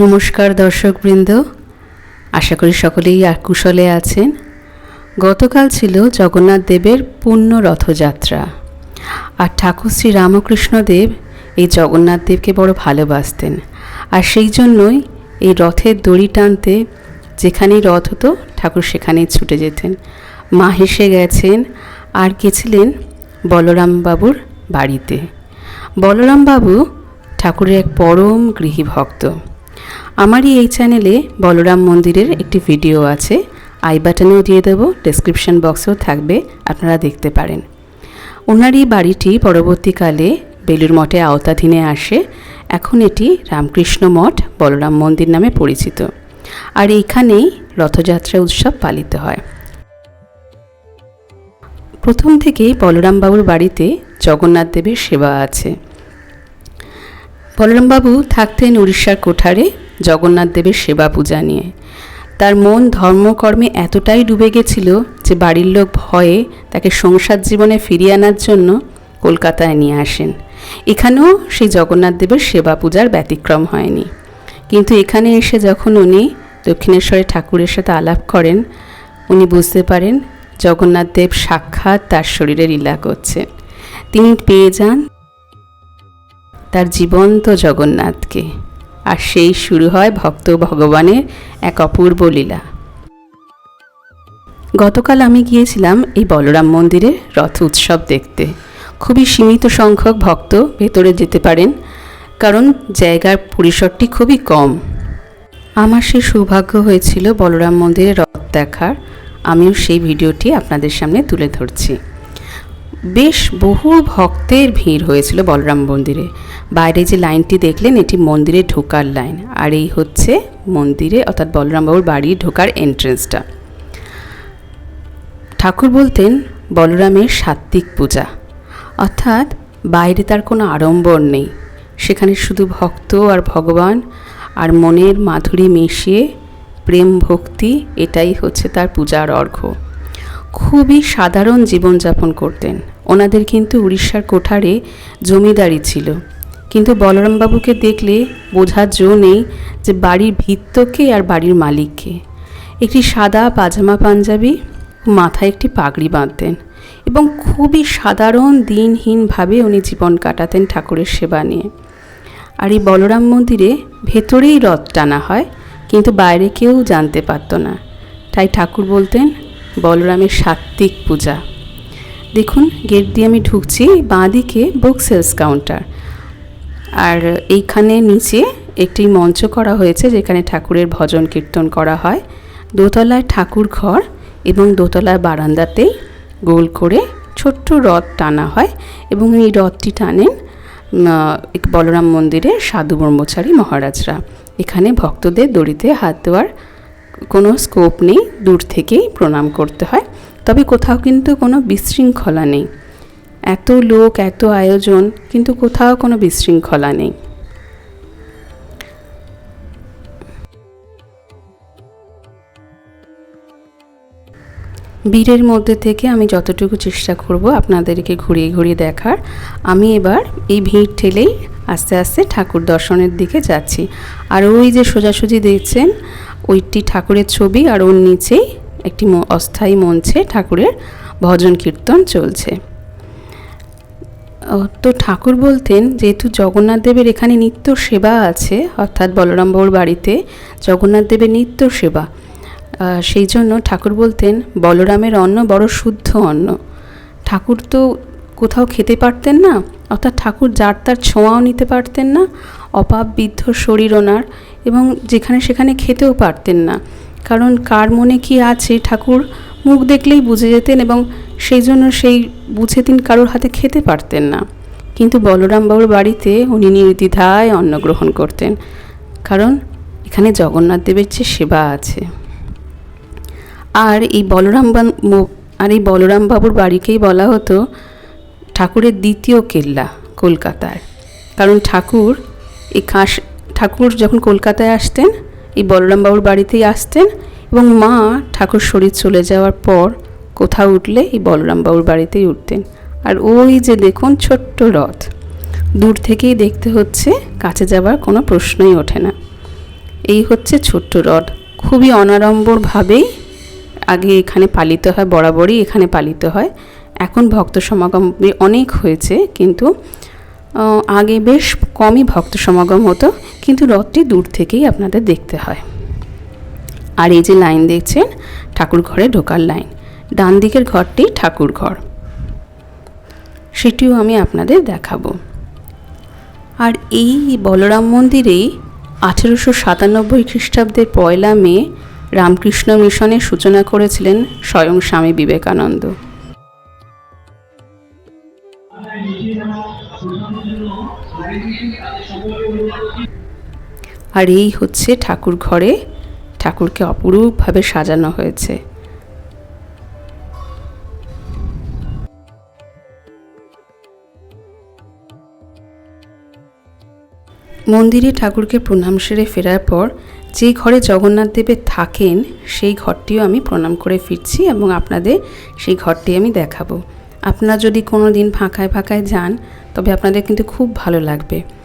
নমস্কার দর্শকবৃন্দ। আশা করি সকলেই আর কুশলে আছেন। গতকাল ছিল জগন্নাথ দেবের পূর্ণ রথযাত্রা। আর ঠাকুর শ্রী রামকৃষ্ণদেব এই জগন্নাথ দেবকে বড় ভালোবাসতেন। আর সেই জন্যই এই রথের দড়ি টানতে যেখানেই রথ হতো, ঠাকুর সেখানেই ছুটে যেতেন। মা হেসে গেছেন, আর গেছিলেন বলরাম বাবুর বাড়িতে? বলরাম বাবু ঠাকুরের এক পরম গৃহী ভক্ত আমারই এই চ্যানেলে বলরাম মন্দিরের একটি ভিডিও আছে। আই বাটনেও দিয়ে দেবো ডেসক্রিপশন বক্সেও থাকবে, আপনারা দেখতে পারেন। ওনারই বাড়িটি পরবর্তীকালে বেলুর মঠে আওতাধীনে আসে। এখন এটি রামকৃষ্ণ মঠ, বলরাম মন্দির নামে পরিচিত। আর এইখানেই রথযাত্রা উৎসব পালিত হয়। প্রথম থেকেই বলরামবাবুর বাড়িতে জগন্নাথ দেবের সেবা আছে। বলরামবাবু থাকতেন উড়িষ্যার কোঠারে জগন্নাথ দেবের সেবা পূজা নিয়ে। তার মন ধর্মকর্মে এতটাই ডুবে গেছিল যে বাড়ির লোক ভয়ে তাকে সংসার জীবনে ফিরিয়ে আনার জন্য কলকাতায় নিয়ে আসেন। এখানেও সেই জগন্নাথ দেবের সেবা পূজার ব্যতিক্রম হয়নি। কিন্তু এখানে এসে যখন উনি দক্ষিণেশ্বরে ঠাকুরের সাথে আলাপ করেন, উনি বুঝতে পারেন জগন্নাথ দেব সাক্ষাৎ তার শরীরে লীলা করছে। তিনি পেয়ে যান তার জীবন্ত জগন্নাথকে। আর সেই শুরু হয় ভক্ত ভগবানের এক অপূর্ব লীলা। গতকাল আমি গিয়েছিলাম এই বলরাম মন্দিরে রথ উৎসব দেখতে। খুবই সীমিত সংখ্যক ভক্ত ভেতরে যেতে পারেন, কারণ জায়গার পরিসরটি খুবই কম। আমার সে সৌভাগ্য হয়েছিল বলরাম মন্দিরে রথ দেখার। আমিও সেই ভিডিওটি আপনাদের সামনে তুলে ধরছি। বেশ বহু ভক্তের ভিড় হয়েছিল বলরাম মন্দিরে। বাইরে যে লাইনটি দেখলেন, এটি মন্দিরে ঢোকার লাইন। আর এই হচ্ছে মন্দিরে, অর্থাৎ বলরামবাবুর বাড়ি ঢোকার এন্ট্রেন্সটা ঠাকুর বলতেন, বলরামের সাত্ত্বিক পূজা। অর্থাৎ বাইরে তার কোনো আড়ম্বর নেই। সেখানে শুধু ভক্ত আর ভগবান আর মনের মাধুরী মিশিয়ে প্রেম ভক্তি, এটাই হচ্ছে তার পূজার অর্ঘ্য। খুবই সাধারণ জীবনযাপন করতেন। ওনাদের কিন্তু উড়িষ্যার কোঠারে জমিদারি ছিল। কিন্তু বলরামবাবুকে দেখলে বোঝার জো নেই যে বাড়ির ভিত্তকে আর বাড়ির মালিককে। একটি সাদা পাজামা পাঞ্জাবি, মাথায় একটি পাগড়ি বাঁধতেন এবং খুবই সাধারণ, দিনহীনভাবে উনি জীবন কাটাতেন ঠাকুরের সেবা নিয়ে। আর এই বলরাম মন্দিরে ভেতরেই রথ টানা হয়, কিন্তু বাইরে কেউ জানতে পারতো না। তাই ঠাকুর বলতেন বলরামের সাত্ত্বিক পূজা। দেখুন, গেট দিয়ে আমি ঢুকছি বাঁ দিকে বুক সেলস কাউন্টার আর এইখানে নিচে একটি মঞ্চ করা হয়েছে, যেখানে ঠাকুরের ভজন কীর্তন করা হয়। দোতলায় ঠাকুর ঘর এবং দোতলার বারান্দাতেই গোল করে ছোট্ট রথ টানা হয় এবং এই রথটি টানেন বলরাম মন্দিরে সাধু ব্রহ্মচারী মহারাজরা। এখানে ভক্তদের দড়িতে হাত দেওয়ার কোনো স্কোপ নেই, দূর থেকেই প্রণাম করতে হয়। তবে কোথাও কিন্তু কোনো বিশৃঙ্খলা নেই। এত লোক, এত আয়োজন, কিন্তু কোথাও কোনো বিশৃঙ্খলা নেই। বীরের মধ্যে থেকে আমি যতটুকু চেষ্টা করব আপনাদেরকে ঘুরিয়ে ঘুরিয়ে দেখার, আমি এবার এই ভিড় ঠেলেই আস্তে আস্তে ঠাকুর দর্শনের দিকে যাচ্ছি। আর ওই যে সোজাসুজি দেখছেন ওইটি ঠাকুরের ছবি আর ওর নিচেই একটি অস্থায়ী মঞ্চে ঠাকুরের ভজন কীর্তন চলছে। তো ঠাকুর বলতেন, যেহেতু জগন্নাথ দেবের এখানে নিত্য সেবা আছে, অর্থাৎ বলরাম বাবুর বাড়িতে জগন্নাথ দেবের নিত্য সেবা সেই জন্য ঠাকুর বলতেন, বলরামের অন্ন বড় শুদ্ধ অন্ন। ঠাকুর তো কোথাও খেতে পারতেন না, অর্থাৎ ঠাকুর যার তার ছোঁয়াও নিতে পারতেন না, অপাপ বিদ্ধ শরীর ওনার এবং যেখানে সেখানে খেতেও পারতেন না। কারণ কার মনে কি আছে? ঠাকুর মুখ দেখলেই বুঝে যেতেন এবং সেই জন্য সেই বুঝে তিনি কারোর হাতে খেতে পারতেন না। কিন্তু বলরাম বাবুর বাড়িতে উনি নির্দ্বিধায় অন্ন গ্রহণ করতেন। কারণ এখানে জগন্নাথ দেবের যে সেবা আছে। আর এই বলরাম আর এই বলরাম বাবুর বাড়িকেই বলা হতো ঠাকুরের দ্বিতীয় কেল্লা কলকাতায়। কারণ ঠাকুর এই কাশ ঠাকুর যখন কলকাতায় আসতেন, এই বলরামবাবুর বাড়িতেই আসতেন এবং মা ঠাকুর শরীর চলে যাওয়ার পর কোথাও উঠলে এই বলরামবাবুর বাড়িতেই উঠতেন। আর ওই যে দেখুন ছোট্ট রথ, দূর থেকেই দেখতে হচ্ছে, কাছে যাবার কোনো প্রশ্নই ওঠে না। এই হচ্ছে ছোট্ট রথ, খুবই অনাড়ম্বরভাবেই আগে এখানে পালিত হয়, বরাবরই এখানে পালিত হয়। এখন ভক্ত সমাগম অনেক হয়েছে, কিন্তু আগে বেশ কমই ভক্ত সমাগম হতো, কিন্তু রথটি দূর থেকেই আপনাদের দেখতে হয়। আর এই যে লাইন দেখছেন, ঠাকুর ঘরে ঢোকার লাইন, ডান দিকের ঘরটি ঠাকুর ঘর। সেটিও আমি আপনাদের দেখাবো। আর এই বলরাম মন্দিরেই আঠেরোশো সাতানব্বই খ্রিস্টাব্দের পয়লা মে রামকৃষ্ণ মিশনের সূচনা করেছিলেন স্বয়ং স্বামী বিবেকানন্দ। আর এই হচ্ছে ঠাকুর ঘরে ঠাকুরকে অপরূপভাবে সাজানো হয়েছে। মন্দিরে ঠাকুরকে প্রণাম সেরে ফেরার পর যে ঘরে জগন্নাথ দেবের থাকেন, সেই ঘরটিও আমি প্রণাম করে ফিরছি এবং আপনাদের সেই ঘরটি আমি দেখাবো। আপনারা যদি কোনো দিন ফাঁকায় ফাঁকায় যান, তবে আপনাদের কিন্তু খুব ভালো লাগবে।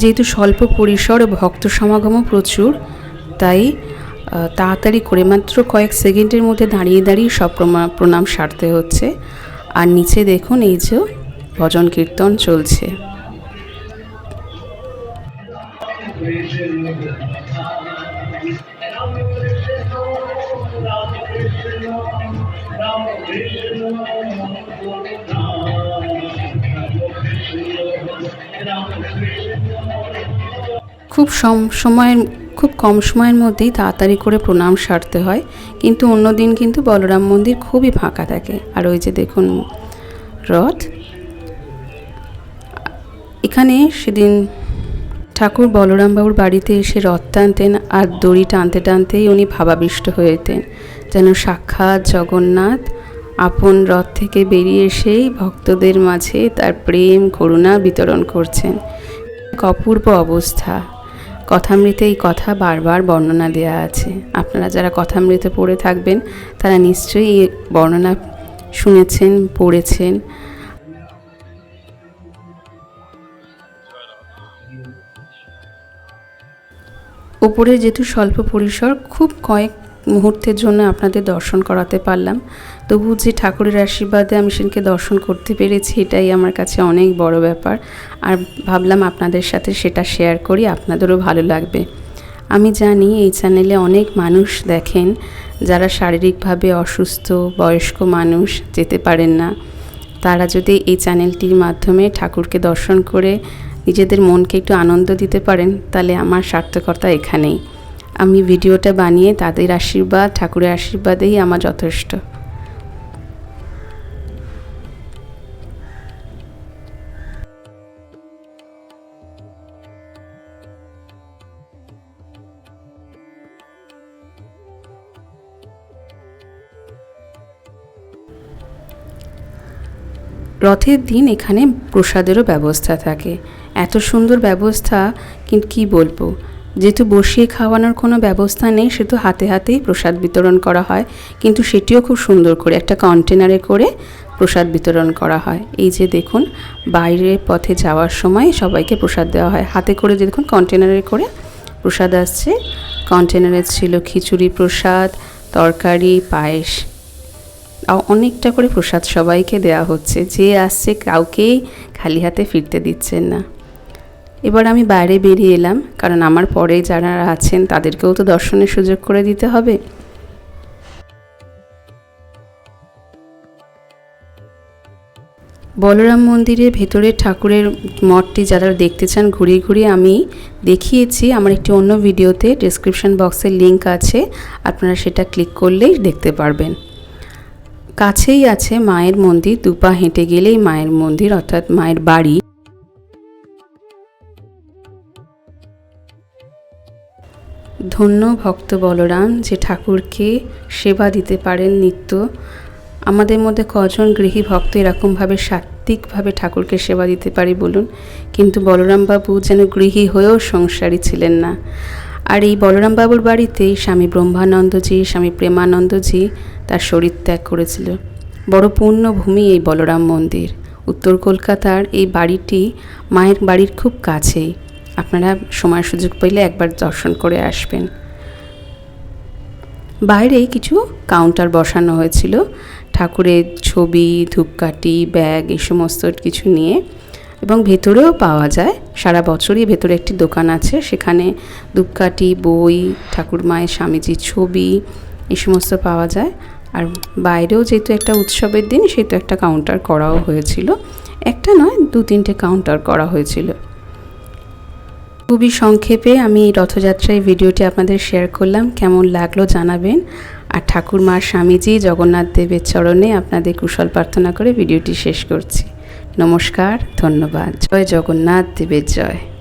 যেহেতু স্বল্প পরিসর ও ভক্ত সমাগমও প্রচুর, তাই তাড়াতাড়ি করে মাত্র কয়েক সেকেন্ডের মধ্যে দাঁড়িয়ে দাঁড়িয়ে সব প্রণাম সারতে হচ্ছে। আর নিচে দেখুন এই যে ভজন কীর্তন চলছে। খুব সম, সময়ের, খুব কম সময়ের মধ্যেই তাড়াতাড়ি করে প্রণাম সারতে হয়, কিন্তু অন্য দিন কিন্তু বলরাম মন্দির খুবই ফাঁকা থাকে। আর ওই যে দেখুন, রথ। এখানে সেদিন ঠাকুর বলরামবাবুর বাড়িতে এসে রথ টানতেন আর দড়ি টানতে টানতেই উনি ভাবাবিষ্ট হয়ে যেতেন। যেন সাক্ষাৎ জগন্নাথ আপন রথ থেকে বেরিয়ে এসেই ভক্তদের মাঝে তার প্রেম, করুণা বিতরণ করছেন। অপূর্ব অবস্থা। কথামৃতে এই কথা বারবার বর্ণনা দেওয়া আছে। আপনারা যারা কথামৃতে পড়ে থাকবেন, তারা নিশ্চয়ই এই বর্ণনা শুনেছেন, পড়েছেন। উপরে যেহেতু স্বল্প পরিসর, খুব কয়েক মুহূর্তের জন্য আপনাদের দর্শন করাতে পারলাম। তবু যে ঠাকুরের আশীর্বাদে আমি সেদিনকে দর্শন করতে পেরেছি, এটাই আমার কাছে অনেক বড় ব্যাপার। আর ভাবলাম আপনাদের সাথে সেটা শেয়ার করি, আপনাদেরও ভালো লাগবে। আমি জানি এই চ্যানেলে অনেক মানুষ দেখেন যারা শারীরিকভাবে অসুস্থ, বয়স্ক মানুষ, যেতে পারেন না। তারা যদি এই চ্যানেলটির মাধ্যমে ঠাকুরকে দর্শন করে নিজেদের মনকে একটু আনন্দ দিতে পারেন, তাহলে আমার সার্থকতা এখানেই। আমি ভিডিওটা বানিয়ে তাদের আশীর্বাদ, ঠাকুরের আশীর্বাদেই আমার যথেষ্ট। রথের দিন এখানে প্রসাদেরও ব্যবস্থা থাকে। এত সুন্দর ব্যবস্থা কিন্তু কী বলব? যেহেতু বসিয়ে খাওয়ানোর কোনো ব্যবস্থা নেই, সেহেতু হাতে হাতেই প্রসাদ বিতরণ করা হয়। কিন্তু সেটিও খুব সুন্দর করে, একটা কন্টেনারে করে প্রসাদ বিতরণ করা হয়। এই যে দেখুন, বাইরের পথে যাওয়ার সময় সবাইকে প্রসাদ দেওয়া হয়। হাতে করে যে দেখুন কন্টেনারে করে প্রসাদ আসছে। কন্টেনারে ছিল খিচুড়ি প্রসাদ, তরকারি, পায়েস। অনেকটা করে প্রসাদ সবাইকে দেওয়া হচ্ছে। যে আসছে কাউকেই খালি হাতে ফিরতে দিচ্ছেন না। এবার আমি বাইরে বেরিয়ে এলাম, কারণ আমার পরে যারা আছেন তাদেরকেও তো দর্শনের সুযোগ করে দিতে হবে। বলরাম মন্দিরের ভেতরে ঠাকুরের মঠটি যারা দেখতে চান ঘুরিয়ে ঘুরিয়ে আমি দেখিয়েছি। আমার একটি অন্য ভিডিওতে ডেসক্রিপশন বক্সের লিংক আছে। আপনারা সেটা ক্লিক করলেই দেখতে পারবেন। কাছেই আছে মায়ের মন্দির, দুপা হেঁটে গেলেই মায়ের মন্দির, অর্থাৎ মায়ের বাড়ি। ধন্য ভক্ত বলরাম যে ঠাকুরকে সেবা দিতে পারেন নিত্য। আমাদের মধ্যে কজন গৃহী ভক্ত এরকমভাবে সাত্ত্বিকভাবে ঠাকুরকে সেবা দিতে পারি বলুন? কিন্তু বলরামবাবু যেন গৃহী হয়েও সংসারী ছিলেন না। আর এই বলরামবাবুর বাড়িতেই স্বামী ব্রহ্মানন্দজি, স্বামী প্রেমানন্দজি তার শরীর ত্যাগ করেছিল। বড় পূর্ণভূমি এই বলরাম মন্দির। উত্তর কলকাতার এই বাড়িটি মায়ের বাড়ির খুব কাছেই। আপনারা সময় সুযোগ পেলে একবার দর্শন করে আসবেন। বাইরে কিছু কাউন্টার বসানো হয়েছিল। ঠাকুরের ছবি, ধূপকাঠি, ব্যাগ, এই সমস্ত কিছু নিয়ে এবং ভেতরেও পাওয়া যায়। সারা বছরই ভেতরে একটি দোকান আছে। সেখানে ধূপকাঠি, বই ঠাকুর মায়ের স্বামীজির ছবি, এই সমস্ত পাওয়া যায়। আর বাইরেও যেহেতু একটা উৎসবের দিন, সেহেতু একটা কাউন্টার করাও হয়েছিল। একটা নয়, দু তিনটে কাউন্টার করা হয়েছিল। খুবই সংক্ষেপে আমি রথযাত্রায় ভিডিওটি আপনাদের শেয়ার করলাম। কেমন লাগল জানাবেন। আর ঠাকুর মার স্বামীজি জগন্নাথ দেবের চরণে আপনাদের কুশল প্রার্থনা করে ভিডিওটি শেষ করছি। নমস্কার ধন্যবাদ। জয় জগন্নাথ দেবের জয়।